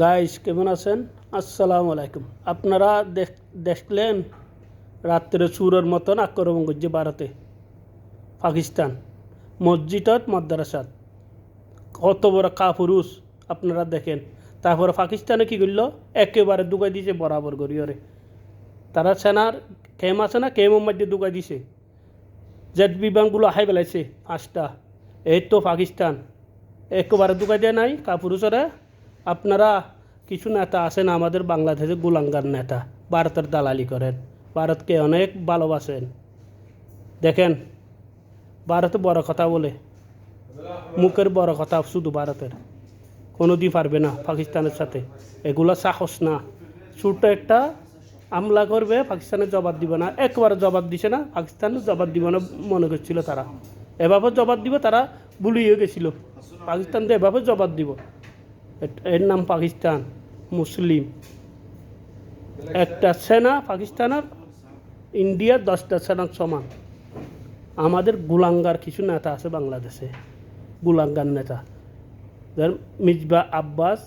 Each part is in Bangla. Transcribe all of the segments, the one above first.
গাইস কেমন আছেন? আসসালামু আলাইকুম। আপনারা দেখ- দেখলেন রাত্রে সুরের মতন আক্রমণ করছে ভারতে। পাকিস্তান। মসজিদত মাদ্রাসাত। কত বড় কাপুরুষ আপনারা দেখেন। তারপরে পাকিস্তানে কি করল? একেবারে দুগাই দিছে বরাবর করিয়রে তারা সেনার কেম আছে না? কেমের মধ্যে দুগাই দিছে। জেট বিমানগুলো হাই বেলাইছে পাঁচটা। এই তো পাকিস্তান। একেবারে দুগাই দেয় নাই কাপুরুষরে। আপনারা কিছু নেতা আছেন আমাদের বাংলাদেশে গোলাঙ্গার নেতা, ভারতের দালালি করেন। ভারতকে অনেক ভালোবাসেন। দেখেন, ভারতে বড় কথা বলে। মুখের বড় কথা শুধু ভারতের। কোনো দিন পারবে না পাকিস্তানের সাথে। এগুলো সাহস না। ছোট্ট একটা হামলা করবে, পাকিস্তানের জবাব দিবে না। একবার জবাব দিছে না পাকিস্তানের জবাব দিবে না মনে করছিল তারা। এভাবে জবাব দিব, তারা ভুলিয়ে গেছিল। পাকিস্তান তো এভাবে জবাব দিব। এর নাম পাকিস্তান, মুসলিম। একটা সেনা পাকিস্তানের, ইন্ডিয়ার দশটা সেনার সমান। আমাদের গুলাঙ্গার কিছু নেতা আছে বাংলাদেশে, গুলাঙ্গার নেতা। যেমন মিজবা আব্বাস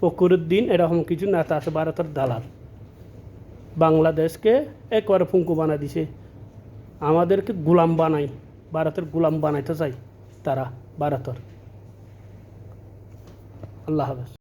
ফকরুদ্দিন এরকম কিছু নেতা আছে ভারতের দালাল। বাংলাদেশকে একবারে ফুঙ্কু বানাই দিছে। আমাদেরকে গুলাম বানাই ভারতের গুলাম বানাইতে চাই তারা, ভারতের। আল্লাহ হাফেজ।